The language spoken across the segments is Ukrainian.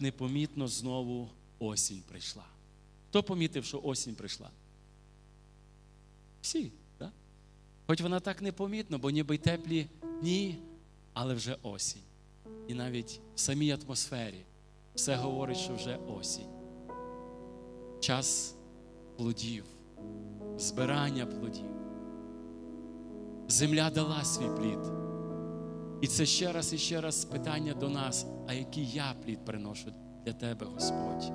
непомітно знову осінь прийшла. Хто помітив, що осінь прийшла? Всі, так? Хоч вона так непомітно, бо ніби й теплі дні, але вже осінь. І навіть в самій атмосфері все говорить, що вже осінь. Час плодів, збирання плодів. Земля дала свій плід. І це ще раз і ще раз питання до нас, а який я плід приношу для тебе, Господь?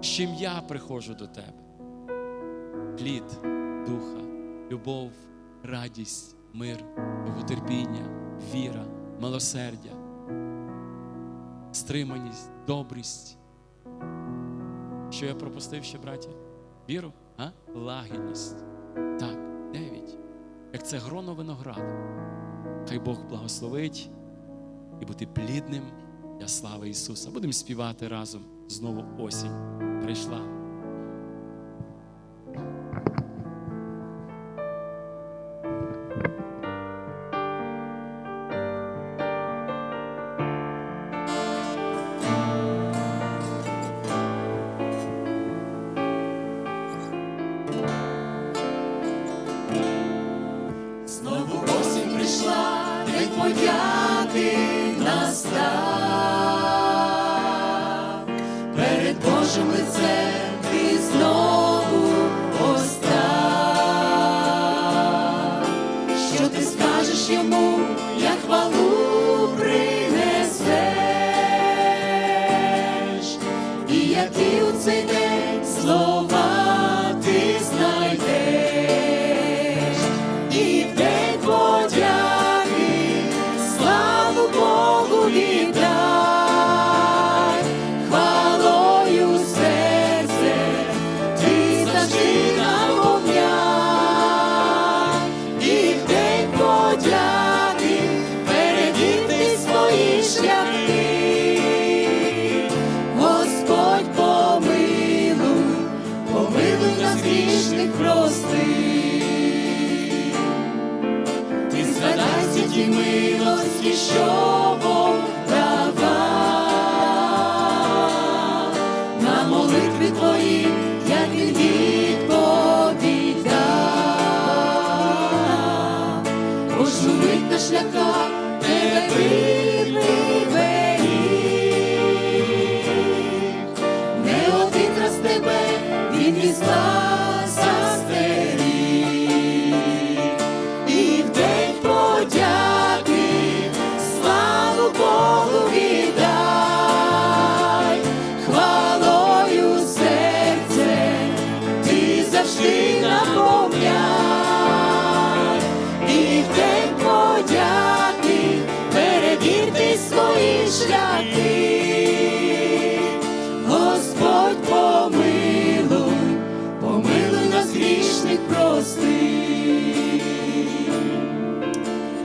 З чим я приходжу до тебе? Плід духа, любов, радість, мир, довготерпіння, віра, милосердя, стриманість, добрість. Що я пропустив ще, браття? Віру? А? Лагідність. Так, дев'ять. Як це гроно винограду. Хай Бог благословить і бути плідним для слави Ісуса. Будемо співати разом. Знову осінь прийшла. Знову осінь прийшла, день подяки настав. Перед Божим лицем ти знову постав. Що ти скажеш йому, як хвалу принесеш? І які у цей грішних прости. Ти згадайся ті милості, що Бог давав. На молитви твої, як він. Кожну мить на шляхах тебе приведе. Не один раз тебе він візла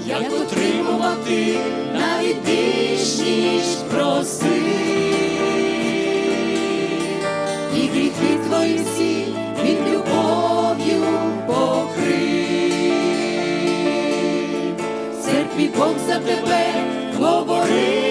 Як отримувати навіть більш ніж проси. І гріхи твої всі він любов'ю покрив. В Церкві Бог за тебе говорили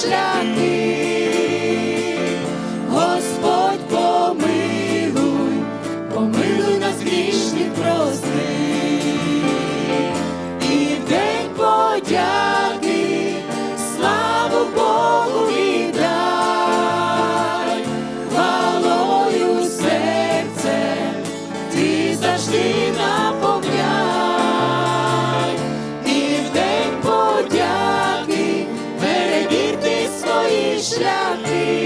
шляхи. Подяки перевірте свої шляхи.